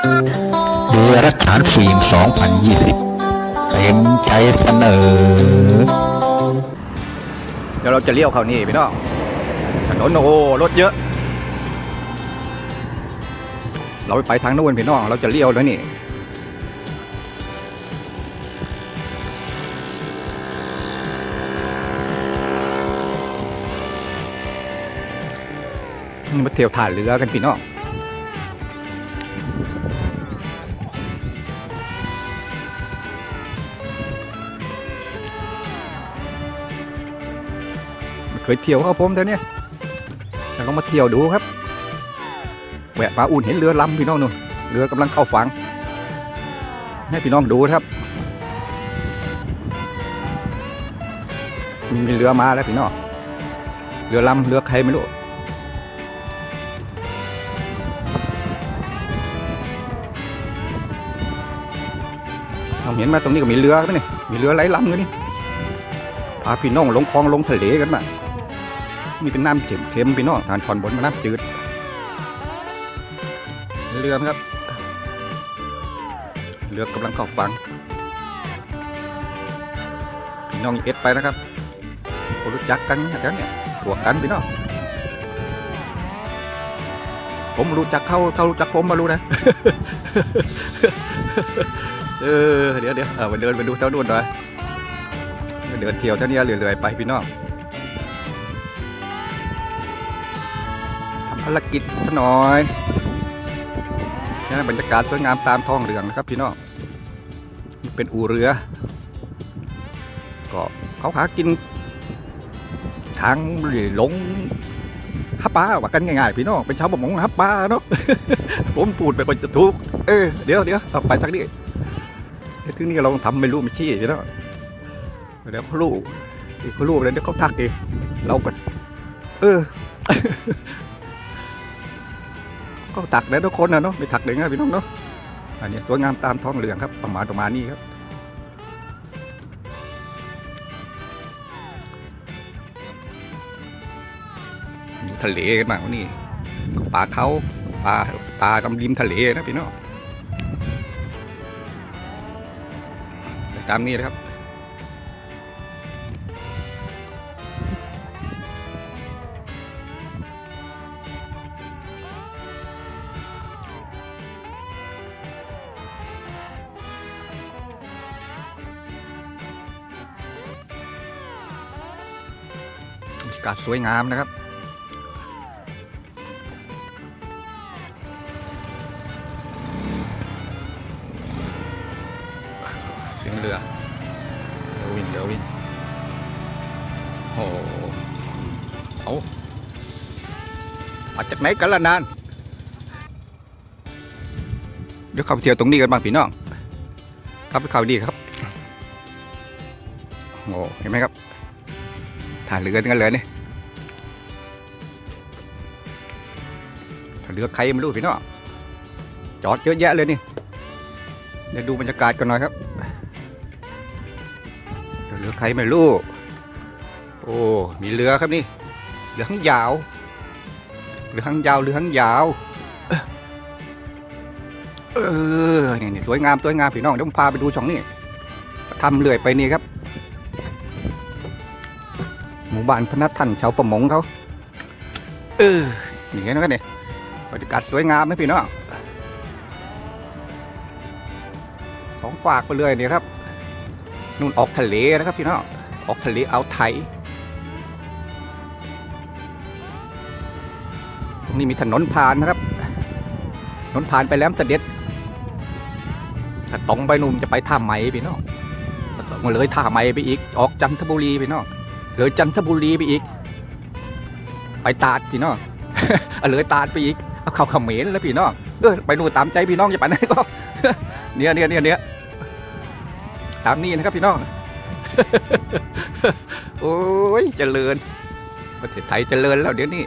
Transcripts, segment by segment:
เรือรักฐานฟิล์ม 2020 เต็มใจเสนอ เดี๋ยวเราจะเลี้ยวเข้านี่พี่น้องถนนโอ้โหรถเยอะ เราไปทางนู้นพี่น้อง เราจะเลี้ยวแล้วนี่มาเที่ยวถ่ายเรือกันพี่น้อง เคยเที่ยวครับผมเท่านี้แต่ลองมาเที่ยวดูครับแวะมาอุ่นเห็นเรือลำพี่น้องนู่นเรือกำลังเข้าฝั่งให้พี่น้องดูนะครับมีเรือมาแล้วพี่น้องเรือลำเรือใครไม่รู้เราเห็นมาตรงนี้ก็มีเรือไหมนี่มีเรือไหลลำกันนี่พาพี่น้องลงคลองลงทะเลกันมา นี่เป็นน้ำเค็มๆพี่น้องทานทอนบนมาน้ำจืดเรือครับ เรือกำลังเข้าฝังพี่น้องเอ็ดไปนะครับคนรู้จักกันนะแถวเนี่ยตัวกันพี่น้องผมรู้จักเขาเขารู้จักผมมารู้นะ เออ เดี๋ยวเดี๋ยวเอาไปเดินไปดูแถวนู้นหน่อยเดินเที่ยวแถวเนี้เรื่อยๆไปพี่น้อง ภารกิจซะหน่อยนี่บรรยากาศสวยงามตามท้องเรืองนะครับพี่น้องเป็นอู่เรือ ก็เขาหากิน ทางหลงฮับปลาว่ากันง่ายๆพี่น้องเป็นชาวประมงฮับปลาเนาะผมพูดไปก็จะถูกเออเดี๋ยวเดี๋ยวเอาไปทางนี้เดี๋ยวถึงนี้เราทำไม่รู้ไม่ชี้พี่น้องเดี๋ยวเขาลูกอีกเขาลูกแล้วเดี๋ยวเขาทักเองเราก็เออ ก็ตักได้ทุกคนนะเนาะไม่ตักได้ง่ายพี่น้องเนาะอันนี้สวยงามตามท้องเรืองครับประมาณประมาณนี้ครับทะเลกันมากนี่ปลาเขาปลาปลาตำริมทะเลนะพี่น้องตามนี้นะครับ กาศสวยงามนะครับ เสียงเรือเดี๋ยววิ่งเดี๋ยววิ่งโอ้โหเอามาจากไหนกันล่ะนาน เดี๋ยวเข้าไปเที่ยวตรงนี้กันบ้างพี่น้องเข้าไปเข้าดีครับ โอ้เห็นไหมครับ ถ่ายเรือกันเลยนี่ถ่ายเรือใครไม่รู้พี่น้องจอดเยอะแยะเลยนี่เดี๋ยวดูบรรยากาศกันหน่อยครับเรือใครไม่รู้โอ้มีเรือครับนี่เรือหางยาวเรือหางยาวเรือหางยาวเออนี่สวยงามสวยงามพี่น้องเดี๋ยวผมพาไปดูช่องนี้ทำเรื่อยไปนี่ครับ หมู่บ้านพนัสท่านชาวประมงเขาเออนี่เห็นไหมเนี่ยบรรยากาศสวยงามไหมพี่น้องของฝากไปเลยเนี่ยครับนู่นออกทะเลนะครับพี่น้องออกทะเลเอาไทยตรงนี้มีถนนผ่านนะครับถนนผ่านไปแหล้วเสด็จถ้าตรงไปนู่นจะไปท่าไหมพี่น้องถ้าตรงมาเลยท่าไหมไปอีกออกจันทบุรีพี่น้อง เลยจันทบุรีไปอีก ไปตาดพี่น้องเอาเลยตาดไปอีกเอาเข้าเขมรแล้วพี่น้องเออไปนู่นตามใจพี่น้องจะไปไหนก็เนี่ยเนี่ยเนี่ยเนี่ยตามนี้นะครับพี่น้องโอ้ยเจริญประเทศไทยเจริญแล้วเดี๋ยวนี้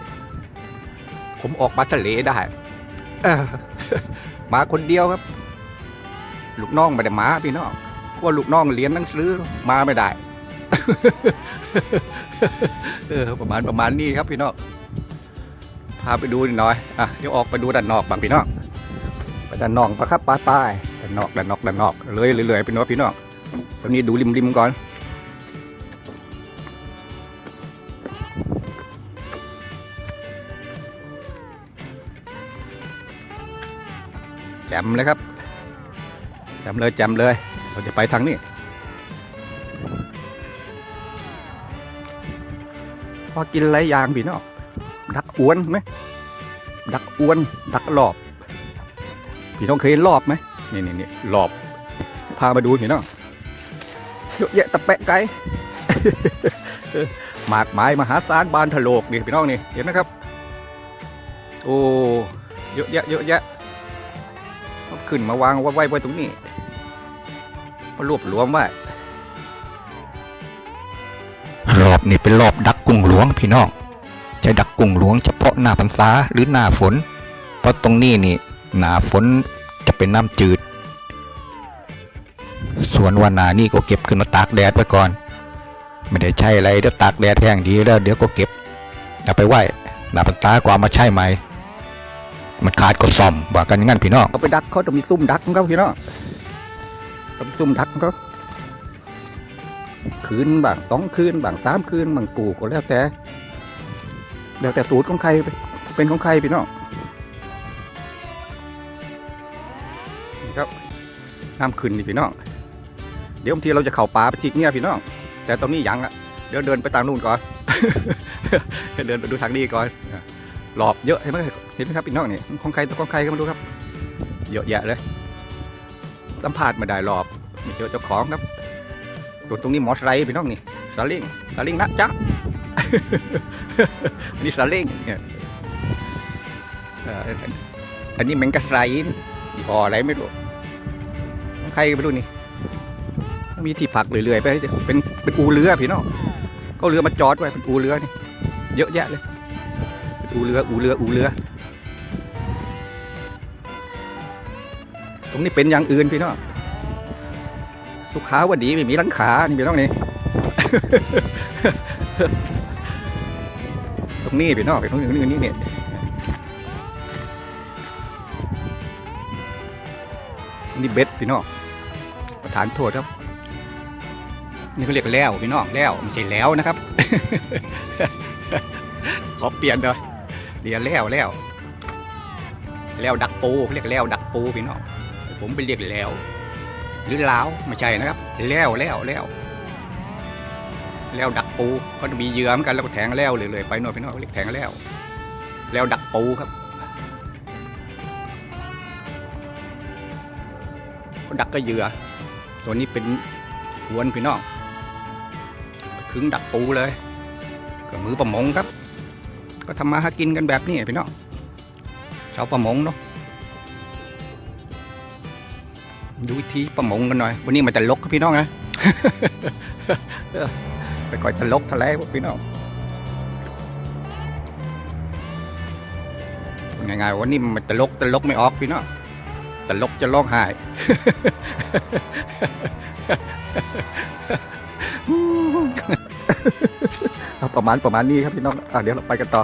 ผมออกมาทะเลได้มาคนเดียวครับ ลูกน้องไม่ได้มาพี่น้องเพราะว่าลูกน้องเรียนหนังสือมาไม่ได้ เออประมาณประมาณนี้ครับพี่น้องพาไปดูหน่อยอะเดี๋ยวออกไปดูด้านนอกบ้างพี่น้องไปด้านนอกปะครับป้ายป้ายด้านนอกด้านนอกด้านนอกเลยเลยเลยพี่น้องพี่น้องตอนนี้ดูริมริมก่อนแจมเลยครับแจมเลยแจมเลย เราจะไปทางนี้ พอกินอะไรอย่างพี่น้องดักอ้วนไหมดักอ้วน ดักหลอบ พี่น้องเคยเห็นรอบไหมนี่นี่นี่รอบ พามาดูพี่น้องเยอะแยะตะแปะไก่หมากไม้มหาศาลบานทะโลกนี่พี่น้องนี่เห็นไหมครับ โอ้เยอะแยะเยอะแยะเอาขึ้นมาวางไว้ไว้ไว้ตรงนี้มารวบรวมไว้รอบนี้เป็นรอบดักกุ้งห ลวงพี่น้องจะดักกุ้งหลวงเฉพาะหน้าพรรษาหรือหน้าฝน เพราะตรงนี้นี่หน้าฝนจะเป็นน้ำจืด ส่วนวันหนานี่ก็เก็บขึ้นมาตากแดดไว้ก่อน ไม่ได้ใช่อะไรเดี๋ยวตากแดดแห้งดีแล้วเดี๋ยวก็เก็บเอาไปไหว้หน้าพรรษากว่ามาใช่ไหมมันขาดก็ซ่อมว่ากันอย่างนั้นพี่น้องเอาไปดักเขาต้องมีซุ่มดักของเขาพี่น้องต้องมีซุ่มดักของเขา คืนบางสองคืนบางสามคืนบางกูก็แล้วแต่แล้วแต่สูตรของใครเป็นของใครพี่น้องนะครับน้ำขึ้นนี่พี่น้องเดี๋ยวบางทีเราจะเข่าป่าไปทีเนี่ยพี่น้อง แต่ตรงนี้ยังอะเดี๋ยวเดินไปทางนู่นก่อนเดินไปดูทางนี้ก่อนหลอบเยอะเห็นไหมเห็นไหมครับพี่น้องนี่ของใครตัวของใครก็ไม่รู้ครับเยอะแยะเลย สัมภาษณ์ไม่ได้หลอบเจอเจ้าของครับ ตัวตรงนี้มอสไลพี่น้องนี่สลิงสลิงนะจ๊ะนี่สลิงเนี่ยอันนี้แมงกะไซน์ยี่ห้ออะไรไม่รู้ใครไม่รู้นี่ มีที่พักเรื่อยๆไป เป็นเป็นอูเรือพี่น้องก็เรือมาจอดไว้เป็นอูเรือนี่ เยอะแยะเลยเอูเรืออูเรืออูเรือ ตรงนี้เป็นอย่างอื่นพี่น้อง สุขาวดีไม่มีหลังขานี่พี่น้องนี่ ตรงนี้พี่น้องตรงนี้ตรงนี้นี่เนี่ยนี่เบ็ดพี่น้องประธานโทษครับ นี่เขาเรียกแล้วพี่น้องแล้วไม่ใช่แล้วนะครับ ขอเปลี่ยนเลยเดี๋ยวแล้วแล้วแล้วดักปูเขาเรียกแล้วดักปูพี่น้องผมไปเรียกแล้ว หรือลาวไม่ใช่นะครับ แล้วแล้วแล้วแล้วดักปูก็จะมีเยื่อเหมือนกันแล้วก็แทงแล้วเลยๆไปหน่อยพี่น้องเขาเรียกแทงแล้ว แล้วดักปูครับก็ดักก็เยื่อตัวนี้เป็นหวนพี่น้องขึงดักปูเลยกับมือประมงครับ ก็ทำมาหากินกันแบบนี้พี่น้องชาวประมงเนาะ ดูวิธีประมงกันหน่อย วันนี้มันจะลกครับพี่น้องนะไปก่อยตลกทะเลพวกพี่น้องง่ายๆวันนี้มันตลกตลกไม่ออกพี่น้องตลกจะร้องไห้ประมาณประมาณนี้ครับพี่น้องอเดี๋ยวเราไปกันต่อ